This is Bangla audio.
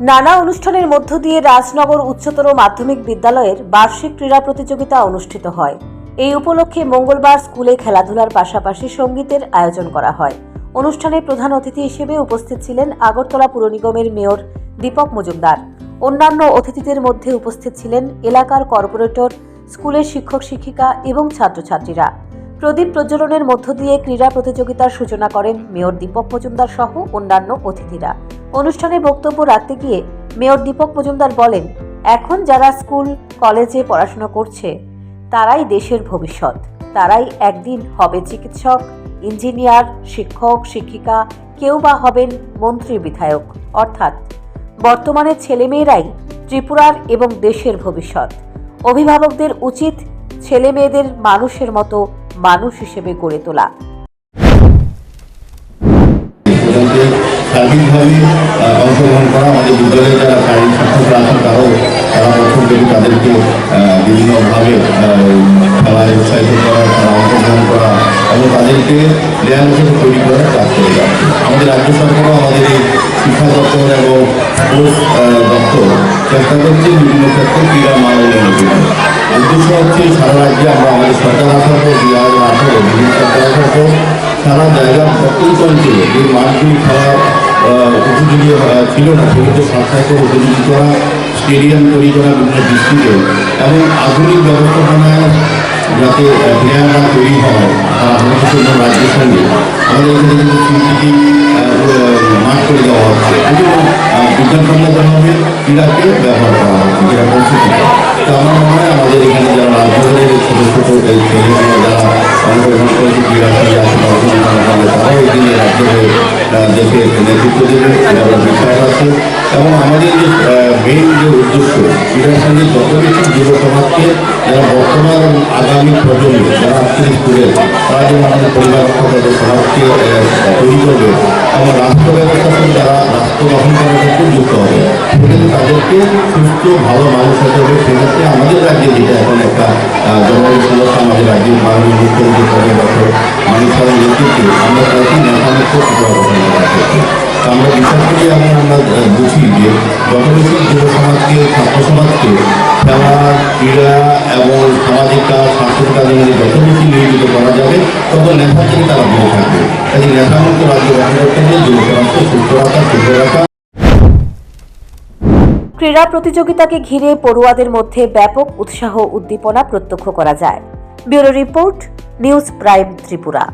নানা অনুষ্ঠানের মধ্য দিয়ে রাজনগর উচ্চতর মাধ্যমিক বিদ্যালয়ের বার্ষিক ক্রীড়া প্রতিযোগিতা অনুষ্ঠিত হয়। এই উপলক্ষে মঙ্গলবার স্কুলে খেলাধুলার পাশাপাশি সঙ্গীতের আয়োজন করা হয়। অনুষ্ঠানে প্রধান অতিথি হিসেবে উপস্থিত ছিলেন আগরতলা পুর নিগমের মেয়র দীপক মজুমদার। অন্যান্য অতিথিদের মধ্যে উপস্থিত ছিলেন এলাকার কর্পোরেটর, স্কুলের শিক্ষক শিক্ষিকা এবং ছাত্রছাত্রীরা। প্রদীপ প্রজ্বলনের মধ্য দিয়ে ক্রীড়া প্রতিযোগিতার সূচনা করেন মেয়র দীপক মজুমদার সহ অন্যান্য অতিথিরা। অনুষ্ঠানে বক্তব্য রাখতে গিয়ে মেয়র দীপক মজুমদার বলেন, এখন যারা স্কুল, কলেজে পড়াশোনা করছে, তারাই দেশের ভবিষ্যৎ। তারাই একদিন হবে চিকিৎসক, ইঞ্জিনিয়ার, শিক্ষক, শিক্ষিকা, কেউ বা হবেন মন্ত্রী বিধায়ক। অর্থাৎ, বর্তমানে ছেলেমেয়েরাই ত্রিপুরার এবং দেশের ভবিষ্যৎ। অভিভাবকদের উচিত ছেলেমেয়েদের মানুষের মতো মানুষ হিসেবে গড়ে তোলা। আহ, অংশগ্রহণ করা আমাদের তাদেরকে বিভিন্নভাবে উৎসাহিত করা অংশগ্রহণ করা এবং তাদেরকে আমাদের রাজ্য সরকারও আমাদের এই শিক্ষা দপ্তর এবং দপ্তর চেষ্টা করছে বিভিন্ন ক্ষেত্রে ক্রীড়া মান জন্য হচ্ছে সারা রাজ্যে আমরা আমাদের সরকার আসার সারা জায়গার প্রত্যেক অঞ্চলে যে ছিল স্টেডিয়াম তৈরি করা বিভিন্ন ডিস্ট্রিক্টে আধুনিক ব্যবস্থাপনায় যাতে প্লেয়াররা তৈরি হয় ভবিষ্যতে অন্য রাজ্যের সঙ্গে। আমাদের এখানে কিন্তু মাঠ করে দেওয়া হচ্ছে। ব্যবহার করা তো আমার মনে হয় আমাদের এখানে যারা ছেলেমেয়েরা যারা অংশগ্রহণ করেছে এবং আমাদের যে মেইন যে উদ্দেশ্য, ক্রীড়ার সঙ্গে যত বেশি যুব সমাজকে বর্তমান আগামী প্রজন্ম, যারা আজকের স্কুলে তারা যেন আমাদের পরিবার সমাজকে তৈরি করবে। এবং রাষ্ট্র ব্যবস্থার সঙ্গে যারা রাষ্ট্র গঠন করার ক্ষেত্রে যুক্ত হবে সেক্ষেত্রে তাদেরকে সুস্থ, ভালো মানুষ হতে হবে। সেক্ষেত্রে আমাদের রাজ্যে যেটা এখন একটা জনগণ সমস্যা আমাদের রাজ্যের মাননীয় মুখ্যমন্ত্রী পদে ডক্টর মানিক নেতৃত্বে। আমরা চাইছি নেতামুক্ত গঠন করার ক্ষেত্রে আমরা বিশ্বাস করি এবং আমরা বুঝি যে বেশি যুব সমাজকে, ছাত্র সমাজকে খেলা, ক্রীড়া এবং সামাজিক কাজ, সাংস্কৃতিক কাজে করা যাবে তত নেতা থেকে তারা দূরে থাকবে। কাজে নেতামুক্ত রাজ্য গঠন করতে হলে যুব রাষ্ট্র সুস্থ রাখা সুস্থ রাখা। ক্রীড়া প্রতিযোগিতাকে ঘিরে পড়ুয়াদের মধ্যে ব্যাপক উৎসাহ উদ্দীপনা প্রত্যক্ষ করা যায়। Bureau report, news prime Tripura.